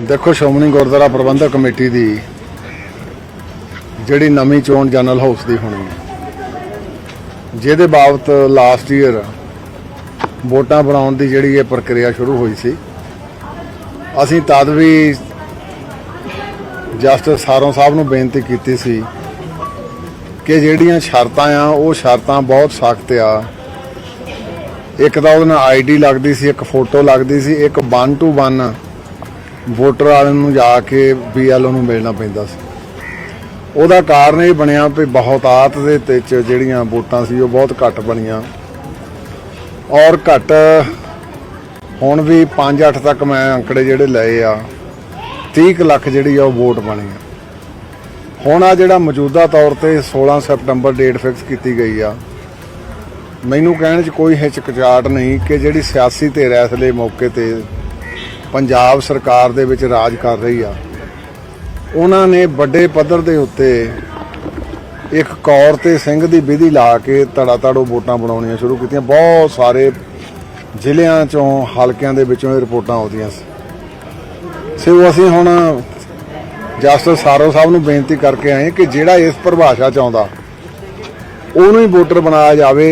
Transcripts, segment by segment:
ਦੇਖੋ, ਸ਼੍ਰੋਮਣੀ ਗੁਰਦੁਆਰਾ ਪ੍ਰਬੰਧਕ ਕਮੇਟੀ ਦੀ ਜਿਹੜੀ ਨਵੀਂ ਚੋਣ ਜਨਰਲ ਹਾਊਸ ਦੀ ਹੋਣੀ ਹੈ, ਜਿਹਦੇ ਬਾਬਤ ਲਾਸਟ ਈਅਰ ਵੋਟਾਂ ਬਣਾਉਣ ਦੀ ਜਿਹੜੀ ਇਹ ਪ੍ਰਕਿਰਿਆ ਸ਼ੁਰੂ ਹੋਈ ਸੀ, ਅਸੀਂ ਤਦ ਵੀ ਜਸਟਿਸ ਸਾਰੋਂ ਸਾਹਿਬ ਨੂੰ ਬੇਨਤੀ ਕੀਤੀ ਸੀ ਕਿ ਜਿਹੜੀਆਂ ਸ਼ਰਤਾਂ ਆ, ਉਹ ਸ਼ਰਤਾਂ ਬਹੁਤ ਸਖਤ ਆ। ਇੱਕ ਤਾਂ ਉਹਦੇ ਨਾਲ ਆਈਡੀ ਲੱਗਦੀ ਸੀ, ਇੱਕ ਫੋਟੋ ਲੱਗਦੀ ਸੀ, ਇੱਕ 1 ਟੂ 1 ਵੋਟਰ ਵਾਲਿਆਂ ਨੂੰ ਜਾ ਕੇ ਬੀਐਲਓ ਨੂੰ ਮਿਲਣਾ ਪੈਂਦਾ ਸੀ। ਉਹਦਾ ਕਾਰਨ ਇਹ ਬਣਿਆ ਵੀ ਬਹੁਤਾਤ ਦੇ ਤੇ ਜਿਹੜੀਆਂ ਵੋਟਾਂ ਸੀ ਉਹ ਬਹੁਤ ਘੱਟ ਬਣੀਆਂ। ਔਰ ਘੱਟ ਹੁਣ ਵੀ 5-8 ਤੱਕ ਮੈਂ ਅੰਕੜੇ ਜਿਹੜੇ ਲਏ ਆ 30 ਕੁ ਲੱਖ ਜਿਹੜੀ ਆ ਉਹ ਵੋਟ ਬਣੀ ਆ। ਹੁਣ ਆ ਜਿਹੜਾ ਮੌਜੂਦਾ ਤੌਰ ਤੇ 16 ਸਤੰਬਰ ਡੇਟ ਫਿਕਸ ਕੀਤੀ ਗਈ ਆ, ਮੈਨੂੰ ਕਹਿਣ 'ਚ ਕੋਈ ਹਿਚਕਚਾਟ ਨਹੀਂ ਕਿ ਜਿਹੜੀ ਸਿਆਸੀ ਧਿਰ ਇਸ ਵੇਲੇ ਮੌਕੇ ਤੇ ਪੰਜਾਬ ਸਰਕਾਰ ਦੇ ਵਿੱਚ ਰਾਜ ਕਰ ਰਹੀ ਆ। ਉਹਨਾਂ ਨੇ ਵੱਡੇ ਪੱਧਰ ਦੇ ਉੱਤੇ ਇੱਕ ਕੌਰ ਤੇ ਸਿੰਘ ਦੀ ਵਿਧੀ ਲਾ ਕੇ ਧੜਾ ਧੜੋ ਵੋਟਾਂ ਬਣਾਉਣੀਆਂ ਸ਼ੁਰੂ ਕੀਤੀਆਂ। ਬਹੁਤ ਸਾਰੇ ਜ਼ਿਲ੍ਹਿਆਂ ਚੋਂ ਹਲਕਿਆਂ ਦੇ ਵਿੱਚੋਂ ਇਹ ਰਿਪੋਰਟਾਂ ਆਉਂਦੀਆਂ ਸੀ। ਸੋ ਅਸੀਂ ਹੁਣ ਜਸਟਿਸ ਸਾਰੋ ਸਾਹਿਬ ਨੂੰ ਬੇਨਤੀ ਕਰਕੇ ਆਏ ਕਿ ਜਿਹੜਾ ਇਸ ਪਰਿਭਾਸ਼ਾ ਚ ਆਉਂਦਾ, ਉਹਨੂੰ ਹੀ ਵੋਟਰ ਬਣਾਇਆ ਜਾਵੇ।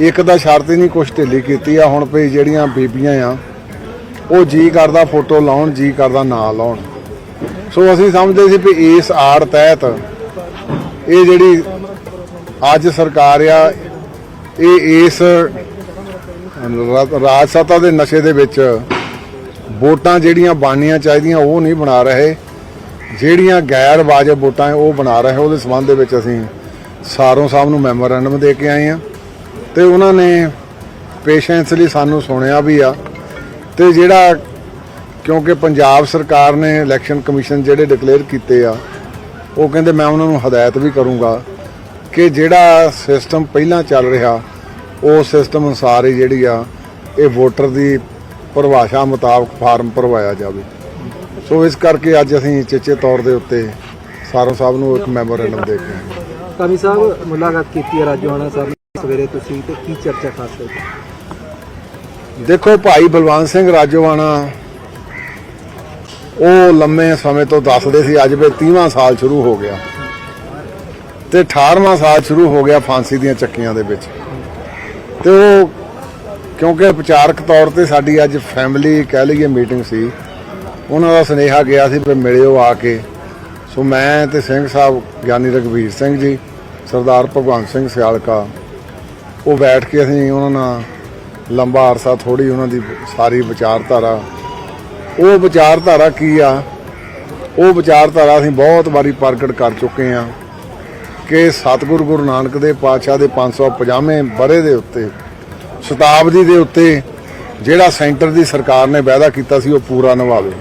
ਇੱਕ ਦਾ ਸ਼ਰਤ ਹੀ ਨਹੀਂ ਕੁਛ ਢਿੱਲੀ ਕੀਤੀ ਆ, ਹੁਣ ਭਈ ਜਿਹੜੀਆਂ ਬੀਬੀਆਂ ਆ ਉਹ ਜੀ ਕਰਦਾ ਫੋਟੋ ਲਾਉਣ, ਜੀ ਕਰਦਾ ਨਾ ਲਾਉਣ। ਸੋ ਅਸੀਂ ਸਮਝਦੇ ਸੀ ਵੀ ਇਸ ਆੜ ਤਹਿਤ ਇਹ ਜਿਹੜੀ ਅੱਜ ਸਰਕਾਰ ਆ, ਇਹ ਇਸ ਰਾਜ ਸੱਤਾ ਦੇ ਨਸ਼ੇ ਦੇ ਵਿੱਚ ਵੋਟਾਂ ਜਿਹੜੀਆਂ ਬਣਨੀਆਂ ਚਾਹੀਦੀਆਂ ਉਹ ਨਹੀਂ ਬਣਾ ਰਹੇ। ਜਿਹੜੀਆਂ ਗੈਰ ਵਾਜਬ ਵੋਟਾਂ ਉਹ ਬਣਾ ਰਹੇ, ਉਹਦੇ ਸੰਬੰਧ ਦੇ ਵਿੱਚ ਅਸੀਂ ਸਾਰੋਂ ਸਾਹਿਬ ਨੂੰ ਮੈਮੋਰੈਂਡਮ ਦੇ ਕੇ ਆਏ ਆ ਤੇ ਉਹਨਾਂ ਨੇ ਪੇਸ਼ੈਂਸਲੀ ਸਾਨੂੰ ਸੁਣਿਆ ਵੀ ਆ। ਤੇ ਜਿਹੜਾ ਕਿਉਂਕਿ ਪੰਜਾਬ ਸਰਕਾਰ ਨੇ ਇਲੈਕਸ਼ਨ ਕਮਿਸ਼ਨ ਜਿਹੜੇ ਡਿਕਲੇਅਰ ਕੀਤੇ ਆ, ਉਹ ਕਹਿੰਦੇ ਮੈਂ ਉਹਨਾਂ ਨੂੰ ਹਦਾਇਤ ਵੀ ਕਰੂੰਗਾ ਕਿ ਜਿਹੜਾ ਸਿਸਟਮ ਪਹਿਲਾਂ ਚੱਲ ਰਿਹਾ, ਉਹ ਸਿਸਟਮ ਅਨੁਸਾਰ ਹੀ ਜਿਹੜੀ ਆ, ਇਹ ਵੋਟਰ ਦੀ ਪਰਿਭਾਸ਼ਾ ਮੁਤਾਬਕ ਫਾਰਮ ਭਰਵਾਇਆ ਜਾਵੇ। ਸੋ ਇਸ ਕਰਕੇ ਅੱਜ ਅਸੀਂ ਚੇਚੇ ਤੌਰ ਦੇ ਉੱਤੇ ਸਾਰੋਂ ਸਾਹਿਬ ਨੂੰ ਇੱਕ ਮੈਮੋਰੈਂਡਮ ਦੇ ਕੇ ਆਏ ਸਾਹਿਬ, ਮੁਲਾਕਾਤ ਕੀਤੀ ਹੈ ਰਾਜੋਆਣਾ ਸਾਹਿਬ ਸਵੇਰੇ ਤੁਸੀਂ ਤੇ ਕੀ ਚਰਚਾ ਖਾਸ ਹੋਈ ਦੇਖੋ ਭਾਈ ਬਲਵੰਤ ਸਿੰਘ ਰਾਜੋਵਾਣਾ ਉਹ ਲੰਮੇ ਸਮੇਂ ਤੋਂ ਦੱਸਦੇ ਸੀ, ਅੱਜ ਵੀ 30ਵਾਂ ਸਾਲ ਸ਼ੁਰੂ ਹੋ ਗਿਆ। ਤੇ 18ਵਾਂ ਸਾਲ ਸ਼ੁਰੂ ਹੋ ਗਿਆ ਫਾਂਸੀ ਦੀਆਂ ਚੱਕੀਆਂ ਦੇ ਵਿੱਚ। ਤੇ ਉਹ ਕਿਉਂਕਿ ਵਿਚਾਰਕ ਤੌਰ ਤੇ ਸਾਡੀ ਅੱਜ ਫੈਮਿਲੀ ਕਹਿ ਲਈਏ ਮੀਟਿੰਗ ਸੀ, ਉਹਨਾਂ ਦਾ ਸੁਨੇਹਾ ਗਿਆ ਸੀ ਵੀ ਮਿਲਿਓ ਆ ਕੇ। ਸੋ ਮੈਂ ਤੇ ਸਿੰਘ ਸਾਹਿਬ, ਗਿਆਨੀ ਰਗਵੀਰ ਸਿੰਘ ਜੀ, ਸਰਦਾਰ ਭਗਵੰਤ ਸਿੰਘ ਸਿਆਲਕਾ, ਉਹ ਬੈਠ ਕੇ ਅਸੀਂ ਉਹਨਾਂ ਨਾਲ ਲੰਬਾ ਅਰਸਾ ਥੋੜੀ ਉਹਨਾਂ ਦੀ ਸਾਰੀ ਵਿਚਾਰਧਾਰਾ। ਉਹ ਵਿਚਾਰਧਾਰਾ ਕੀ ਆ? ਉਹ ਵਿਚਾਰਧਾਰਾ ਅਸੀਂ ਬਹੁਤ ਵਾਰੀ ਪ੍ਰਗਟ ਕਰ ਚੁੱਕੇ ਆ ਕਿ ਸਤਿਗੁਰੂ ਗੁਰੂ ਨਾਨਕ ਦੇ ਪਾਤਸ਼ਾਹ ਦੇ 550ਵੇਂ ਬਰੇ ਦੇ ਉੱਤੇ, ਸ਼ਤਾਬਦੀ ਦੇ ਉੱਤੇ ਜਿਹੜਾ ਸੈਂਟਰ ਦੀ ਸਰਕਾਰ ਨੇ ਵਾਅਦਾ ਕੀਤਾ ਸੀ ਉਹ ਪੂਰਾ ਨਿਭਾਵੇ।